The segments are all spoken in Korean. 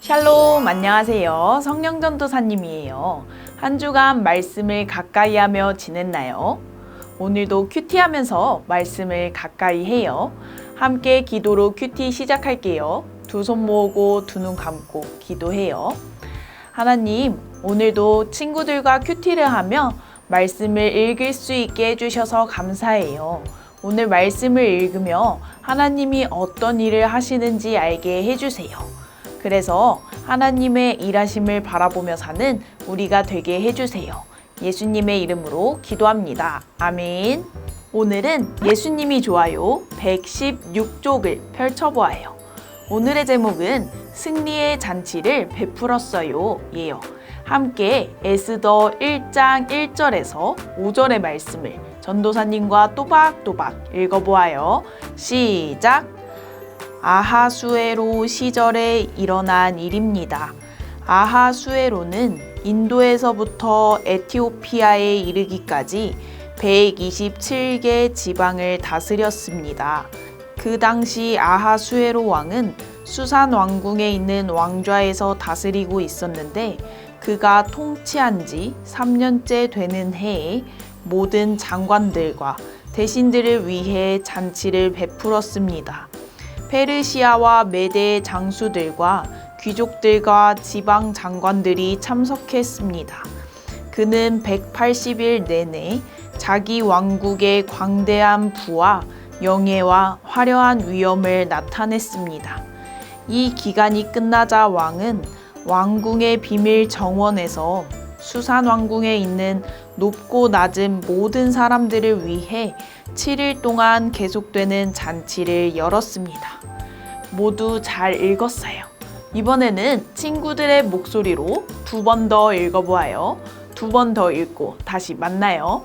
샬롬 안녕하세요. 성령전도사님이에요. 한 주간 말씀을 가까이 하며 지냈나요? 오늘도 큐티 하면서 말씀을 가까이 해요. 함께 기도로 큐티 시작할게요. 두 손 모으고 두 눈 감고 기도해요. 하나님, 오늘도 친구들과 큐티를 하며 말씀을 읽을 수 있게 해주셔서 감사해요. 오늘 말씀을 읽으며 하나님이 어떤 일을 하시는지 알게 해주세요. 그래서 하나님의 일하심을 바라보며 사는 우리가 되게 해주세요. 예수님의 이름으로 기도합니다. 아멘. 오늘은 예수님이 좋아요 116쪽을 펼쳐보아요. 오늘의 제목은 승리의 잔치를 베풀었어요. 예요. 함께 에스더 1장 1절에서 5절의 말씀을 전도사님과 또박또박 읽어보아요. 시작! 아하수에로 시절에 일어난 일입니다. 아하수에로는 인도에서부터 에티오피아에 이르기까지 127개 지방을 다스렸습니다. 그 당시 아하수에로 왕은 수산 왕궁에 있는 왕좌에서 다스리고 있었는데 그가 통치한 지 3년째 되는 해에 모든 장관들과 대신들을 위해 잔치를 베풀었습니다. 페르시아와 메대 장수들과 귀족들과 지방 장관들이 참석했습니다. 그는 180일 내내 자기 왕국의 광대한 부와 영예와 화려한 위엄을 나타냈습니다. 이 기간이 끝나자 왕은 왕궁의 비밀 정원에서 수산 왕궁에 있는 높고 낮은 모든 사람들을 위해 7일 동안 계속되는 잔치를 열었습니다. 모두 잘 읽었어요. 이번에는 친구들의 목소리로 두 번 더 읽어보아요. 두 번 더 읽고 다시 만나요.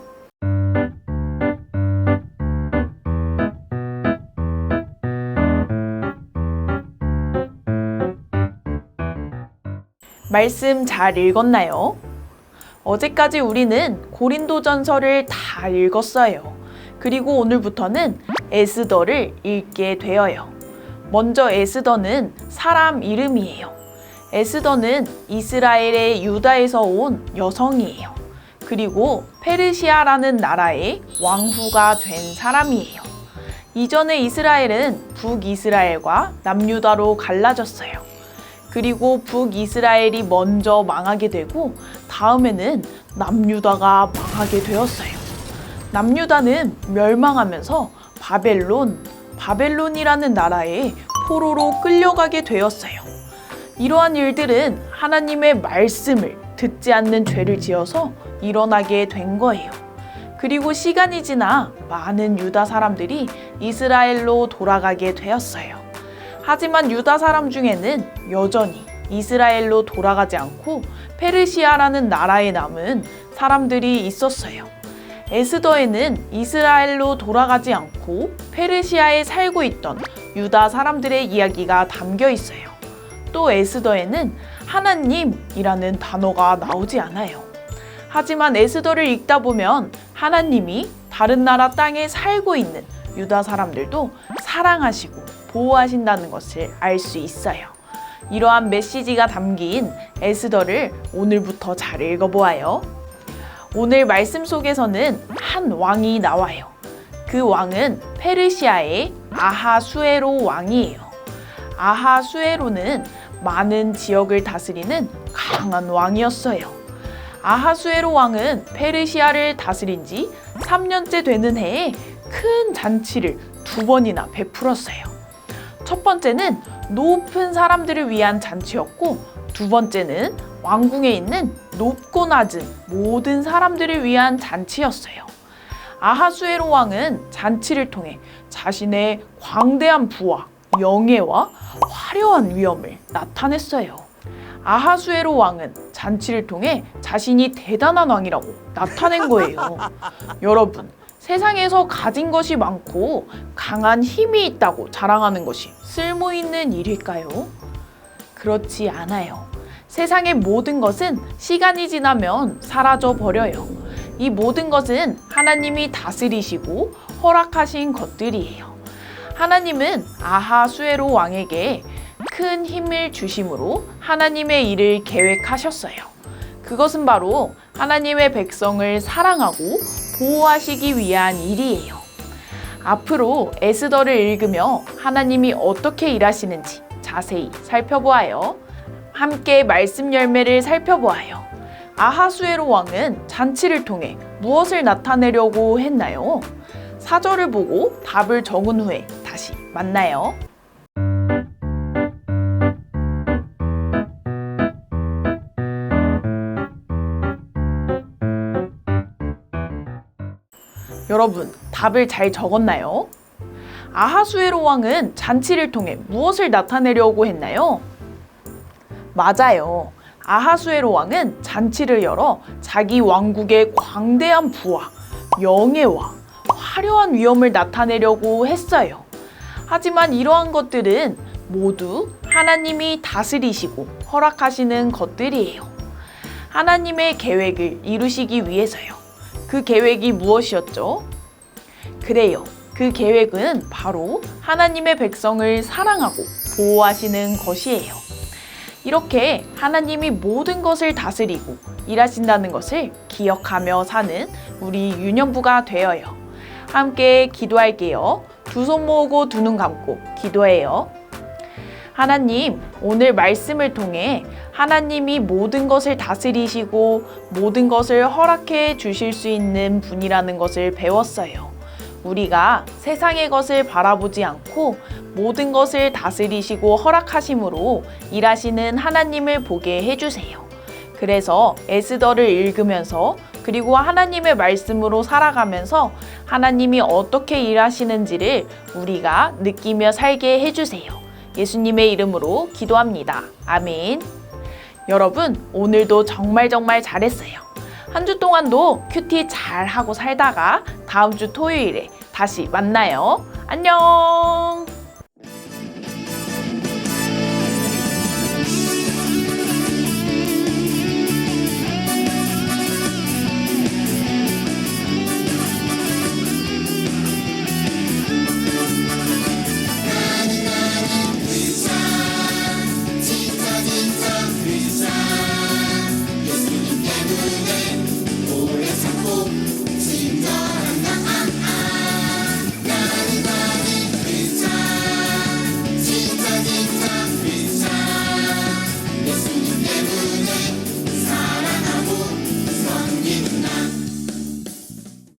말씀 잘 읽었나요? 어제까지 우리는 고린도전서를 다 읽었어요. 그리고 오늘부터는 에스더를 읽게 되어요. 먼저 에스더는 사람 이름이에요. 에스더는 이스라엘의 유다에서 온 여성이에요. 그리고 페르시아라는 나라의 왕후가 된 사람이에요. 이전에 이스라엘은 북이스라엘과 남유다로 갈라졌어요. 그리고 북이스라엘이 먼저 망하게 되고 다음에는 남유다가 망하게 되었어요. 남유다는 멸망하면서 바벨론, 바벨론이라는 나라에 포로로 끌려가게 되었어요. 이러한 일들은 하나님의 말씀을 듣지 않는 죄를 지어서 일어나게 된 거예요. 그리고 시간이 지나 많은 유다 사람들이 이스라엘로 돌아가게 되었어요. 하지만 유다 사람 중에는 여전히 이스라엘로 돌아가지 않고 페르시아라는 나라에 남은 사람들이 있었어요. 에스더에는 이스라엘로 돌아가지 않고 페르시아에 살고 있던 유다 사람들의 이야기가 담겨 있어요. 또 에스더에는 하나님이라는 단어가 나오지 않아요. 하지만 에스더를 읽다 보면 하나님이 다른 나라 땅에 살고 있는 유다 사람들도 사랑하시고 보호하신다는 것을 알 수 있어요. 이러한 메시지가 담긴 에스더를 오늘부터 잘 읽어보아요. 오늘 말씀 속에서는 한 왕이 나와요. 그 왕은 페르시아의 아하수에로 왕이에요. 아하수에로는 많은 지역을 다스리는 강한 왕이었어요. 아하수에로 왕은 페르시아를 다스린 지 3년째 되는 해에 큰 잔치를 두 번이나 베풀었어요. 첫 번째는 높은 사람들을 위한 잔치였고 두 번째는 왕궁에 있는 높고 낮은 모든 사람들을 위한 잔치였어요. 아하수에로 왕은 잔치를 통해 자신의 광대한 부와 영예와 화려한 위엄을 나타냈어요. 아하수에로 왕은 잔치를 통해 자신이 대단한 왕이라고 나타낸 거예요. 여러분, 세상에서 가진 것이 많고 강한 힘이 있다고 자랑하는 것이 쓸모 있는 일일까요? 그렇지 않아요. 세상의 모든 것은 시간이 지나면 사라져 버려요. 이 모든 것은 하나님이 다스리시고 허락하신 것들이에요. 하나님은 아하수에로 왕에게 큰 힘을 주심으로 하나님의 일을 계획하셨어요. 그것은 바로 하나님의 백성을 사랑하고 보호하시기 위한 일이에요. 앞으로 에스더를 읽으며 하나님이 어떻게 일하시는지 자세히 살펴보아요. 함께 말씀 열매를 살펴보아요. 아하수에로 왕은 잔치를 통해 무엇을 나타내려고 했나요? 사절을 보고 답을 적은 후에 다시 만나요. 여러분, 답을 잘 적었나요? 아하수에로 왕은 잔치를 통해 무엇을 나타내려고 했나요? 맞아요. 아하수에로 왕은 잔치를 열어 자기 왕국의 광대한 부와 영예와 화려한 위엄을 나타내려고 했어요. 하지만 이러한 것들은 모두 하나님이 다스리시고 허락하시는 것들이에요. 하나님의 계획을 이루시기 위해서요. 그 계획이 무엇이었죠? 그래요. 그 계획은 바로 하나님의 백성을 사랑하고 보호하시는 것이에요. 이렇게 하나님이 모든 것을 다스리고 일하신다는 것을 기억하며 사는 우리 유년부가 되어요. 함께 기도할게요. 두 손 모으고 두 눈 감고 기도해요. 하나님, 오늘 말씀을 통해 하나님이 모든 것을 다스리시고 모든 것을 허락해 주실 수 있는 분이라는 것을 배웠어요. 우리가 세상의 것을 바라보지 않고 모든 것을 다스리시고 허락하심으로 일하시는 하나님을 보게 해주세요. 그래서 에스더를 읽으면서 그리고 하나님의 말씀으로 살아가면서 하나님이 어떻게 일하시는지를 우리가 느끼며 살게 해주세요. 예수님의 이름으로 기도합니다. 아멘. 여러분, 오늘도 정말 정말 잘했어요. 한 주 동안도 큐티 잘 하고 살다가 다음 주 토요일에 다시 만나요. 안녕!